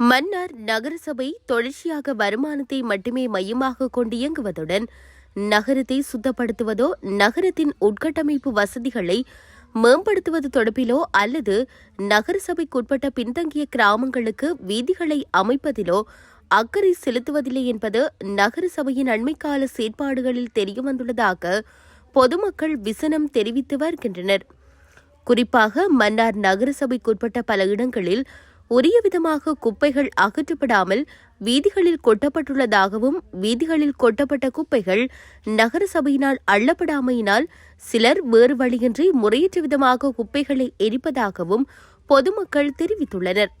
மன்னார் நகரசபை தொடர்ச்சியாக வருமானத்தை மட்டுமே மையமாக கொண்டு இயங்குவதுடன் நகரத்தை சுத்தப்படுத்துவதோ நகரத்தின் உட்கட்டமைப்பு வசதிகளை மேம்படுத்துவது தொடர்பிலோ அல்லது நகரசபைக்குட்பட்ட பின்தங்கிய கிராமங்களுக்கு வீதிகளை அமைப்பதிலோ அக்கறை செலுத்துவதில்லை என்பது நகரசபையின் அண்மைக்கால செயற்பாடுகளில் தெரியவந்துள்ளதாக பொதுமக்கள் விசனம் தெரிவித்து வருகின்றனர். குறிப்பாக மன்னார் நகரசபைக்குட்பட்ட பல இடங்களில் உரிய விதமாக குப்பைகள் அகற்றப்படாமல் வீதிகளில் கொட்டப்பட்டுள்ளதாகவும் வீதிகளில் கொட்டப்பட்ட குப்பைகள் நகரசபையினால் அள்ளப்படாமையினால் சிலர் வேறு வழியின்றி முறையற்ற விதமாக குப்பைகளை எரிப்பதாகவும் பொதுமக்கள் தெரிவித்துள்ளனர்.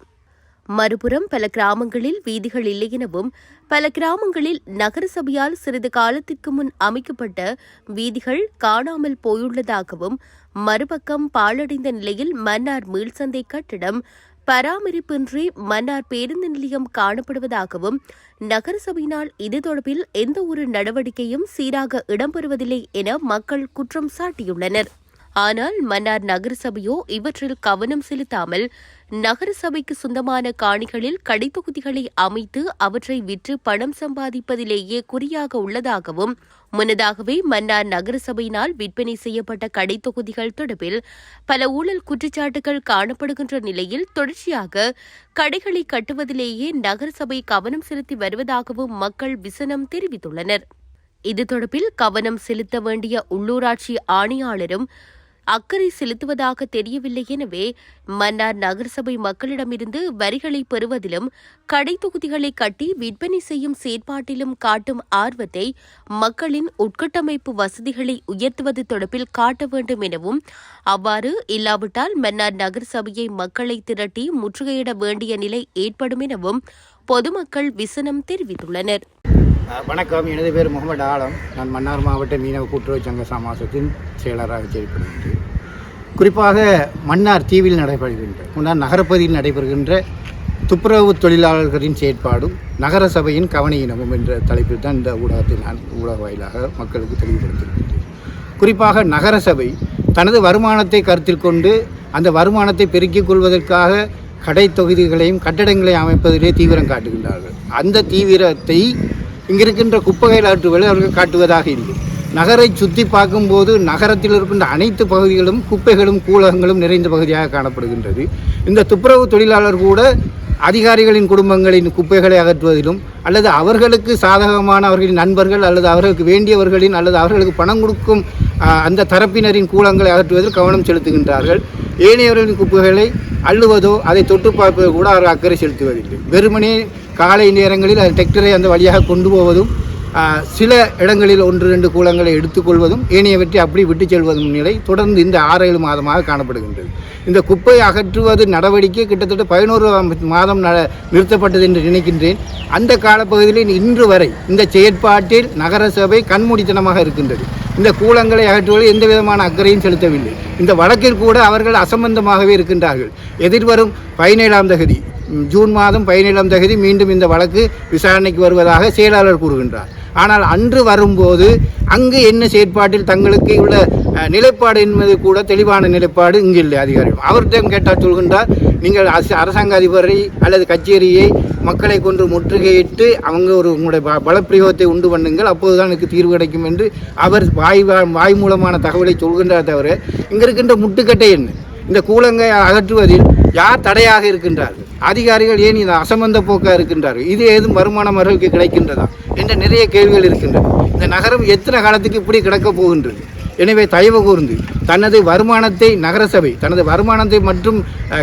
மறுபுறம் பல கிராமங்களில் வீதிகள் இல்லை எனவும் பல கிராமங்களில் நகரசபையால் சிறிது காலத்திற்கு முன் அமைக்கப்பட்ட வீதிகள் காணாமல் போயுள்ளதாகவும் மறுபக்கம் பாழடைந்த நிலையில் மன்னார் மீள்சந்தை கட்டிடம் பராமரிப்பின்றி மன்னார் பேருந்து நிலையம் காணப்படுவதாகவும் நகரசபையினால் இது தொடர்பில் எந்த ஒரு நடவடிக்கையும் சீராக இடம்பெறுவதில்லை என மக்கள் குற்றம் சாட்டியுள்ளனர். ஆனால் மன்னார் நகரசபையோ இவற்றில் கவனம் செலுத்தாமல் நகரசபைக்கு சொந்தமான காணிகளில் கடைத்தொகுதிகளை அமைத்து அவற்றை விற்று பணம் சம்பாதிப்பதிலேயே குறியாக உள்ளதாகவும் முன்னதாகவே மன்னார் நகரசபையினால் விற்பனை செய்யப்பட்ட கடைத்தொகுதிகள் தொடர்பில் பல ஊழல் குற்றச்சாட்டுகள் காணப்படுகின்ற நிலையில் தொடர்ச்சியாக கடைகளை கட்டுவதிலேயே நகரசபை கவனம் செலுத்தி வருவதாகவும் மக்கள் விசனம் தெரிவித்துள்ளனர். இது தொடர்பில் கவனம் செலுத்த வேண்டிய உள்ளூராட்சி ஆணையாளரும் அக்கறை செலுத்துவதாக தெரியவில்லை எனவே மன்னார் நகரசபை மக்களிடமிருந்து வரிகளை பெறுவதிலும் கடை தொகுதிகளை கட்டி விற்பனை செய்யும் செயற்பாட்டிலும் காட்டும் ஆர்வத்தை மக்களின் உட்கட்டமைப்பு வசதிகளை உயர்த்துவது தொடர்பில் காட்ட வேண்டும் எனவும் அவ்வாறு இல்லாவிட்டால் மன்னார் நகரசபையை மக்களை திரட்டி முற்றுகையிட வேண்டிய நிலை ஏற்படும் எனவும் பொதுமக்கள் விசனம் தெரிவித்துள்ளனர். வணக்கம். எனது பேர் முகமது ஆலம். நான் மன்னார் மாவட்ட மீனவ கூட்டுறவு சங்க சமாசத்தின் செயலராக செயல்படுகின்றேன். குறிப்பாக மன்னார் தீவில் நடைபெறுகின்ற முன்னாள் நகரப்பகுதியில் நடைபெறுகின்ற துப்புரவு தொழிலாளர்களின் செயற்பாடும் நகர சபையின் கவனியினமும் என்ற தலைப்பில் தான் இந்த ஊடகத்தை நான் ஊடக வாயிலாக மக்களுக்கு தெளிவுபடுத்தியிருக்கின்றேன். குறிப்பாக நகர சபை தனது வருமானத்தை கருத்தில் கொண்டு அந்த வருமானத்தை பெருக்கிக் கொள்வதற்காக கடை தொகுதிகளையும் கட்டடங்களையும் அமைப்பதிலே தீவிரம் காட்டுகின்றார்கள். அந்த தீவிரத்தை இங்கிருக்கின்ற குப்பைகள் ஆற்றுவதை அவர்கள் காட்டுவதாக இல்லை. நகரை சுற்றி பார்க்கும்போது நகரத்தில் இருக்கின்ற அனைத்து பகுதிகளும் குப்பைகளும் கூலகங்களும் நிறைந்த பகுதியாக காணப்படுகின்றது. இந்த துப்புரவு தொழிலாளர் கூட அதிகாரிகளின் குடும்பங்களின் குப்பைகளை அகற்றுவதிலும் அல்லது அவர்களுக்கு சாதகமான அவர்களின் நண்பர்கள் அல்லது அவர்களுக்கு வேண்டியவர்களின் அல்லது அவர்களுக்கு பணம் கொடுக்கும் அந்த தரப்பினரின் கூலங்களை அகற்றுவதில் கவனம் செலுத்துகின்றார்கள். ஏனையவர்களின் குப்பைகளை அள்ளுவதோ அதை தொட்டு பார்ப்பதோ கூட அவர் அக்கறை செலுத்துவதில்லை. வெறுமனே காலை நேரங்களில் அது டிராக்டரை அந்த வழியாக கொண்டு போவதும் சில இடங்களில் ஒன்று ரெண்டு கூலங்களை எடுத்துக்கொள்வதும் ஏனையவற்றை அப்படி விட்டு செல்வதும் நிலை தொடர்ந்து இந்த ஆறு ஏழு மாதமாக காணப்படுகின்றது. இந்த குப்பை அகற்றுவது நடவடிக்கை கிட்டத்தட்ட பதினோரு மாதம் ந நிறுத்தப்பட்டது என்று நினைக்கின்றேன். அந்த காலப்பகுதியில் இன்று வரை இந்த செயற்பாட்டில் நகரசபை கண்மூடித்தனமாக இருக்கின்றது. இந்த கூலங்களை அகற்றுவதில் எந்த விதமான அக்கறையும் செலுத்தவில்லை. இந்த வழக்கில் கூட அவர்கள் அசம்பந்தமாகவே இருக்கின்றார்கள். எதிர்வரும் பதினேழாம் தகுதி ஜூன் மாதம் பதினேழாம் தேதி மீண்டும் இந்த வழக்கு விசாரணைக்கு வருவதாக செயலாளர் கூறுகின்றார். ஆனால் அன்று வரும்போது அங்கு என்ன செயற்பாட்டில் தங்களுக்கு உள்ள நிலைப்பாடு என்பது கூட தெளிவான நிலைப்பாடு இங்கு இல்லை அதிகாரிகள். அவர்கிட்ட கேட்டால் சொல்கின்றார் நீங்கள் அரசு அரசாங்க அதிபரை அல்லது கச்சேரியை மக்களை கொண்டு முற்றுகையிட்டு அவங்க ஒரு உங்களுடைய ப- பலப்பிரயோகத்தை உண்டு பண்ணுங்கள் அப்போதுதான் எனக்கு தீர்வு கிடைக்கும் என்று அவர் வாய் வா- வாய் மூலமான தகவலை சொல்கின்றார் தவிர இங்கே இருக்கின்ற முட்டுக்கட்டை என்ன? இந்த கூலங்கை அகற்றுவதில் யார் தடையாக இருக்கின்றார்கள்? அதிகாரிகள் ஏன் இது அசம்பந்த போக்காக இருக்கின்றார்கள்? இது ஏதும் வருமானம் அவர்களுக்கு கிடைக்கின்றதா? என்ற நிறைய கேள்விகள் இருக்கின்றன. இந்த நகரம் எத்தனை காலத்துக்கு இப்படி கிடக்கப் போகின்றது? எனவே தயவு கூர்ந்து தனது வருமானத்தை நகரசபை தனது வருமானத்தை மட்டும்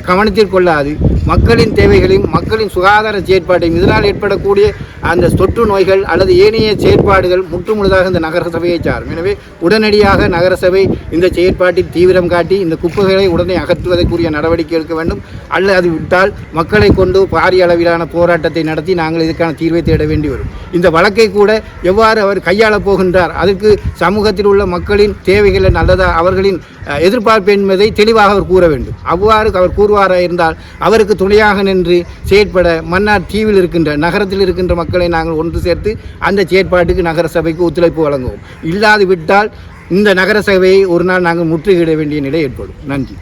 கவனத்தில் கொள்ளாது. மக்களின் தேவைகளையும் மக்களின் சுகாதார செயற்பாட்டையும் இதனால் ஏற்படக்கூடிய அந்த தொற்று நோய்கள் அல்லது ஏனைய செயற்பாடுகள் முற்றுமுழுதாக இந்த நகரசபையை சாரும். எனவே உடனடியாக நகரசபை இந்த செயற்பாட்டில் தீவிரம் காட்டி இந்த குப்பைகளை உடனே அகற்றுவதற்குரிய நடவடிக்கை எடுக்க வேண்டும். அல்லது விட்டால் மக்களை கொண்டு பாரிய அளவிலான போராட்டத்தை நடத்தி நாங்கள் இதற்கான தீர்வை தேட வேண்டி வரும். இந்த வழக்கை கூட எவ்வாறு அவர் கையாளப் போகின்றார்? அதற்கு சமூகத்தில் உள்ள மக்களின் தேவைகளை நல்லதா அவர்களின் எதிர்பார்ப்பு என்பதை தெளிவாக அவர் கூற வேண்டும். அவ்வாறு அவர் கூறுவாராக இருந்தால் அவருக்கு துணையாக நின்று செயற்பட மன்னார் தீவில் இருக்கின்ற நகரத்தில் இருக்கின்ற மக்களை நாங்கள் ஒன்று சேர்த்து அந்த செயற்பாட்டுக்கு நகர சபைக்கு ஒத்துழைப்பு வழங்குவோம். இல்லாது விட்டால் இந்த நகர சபையை ஒரு நாள் நாங்கள் முற்றுகையிட வேண்டிய நிலை ஏற்படும். நன்றி.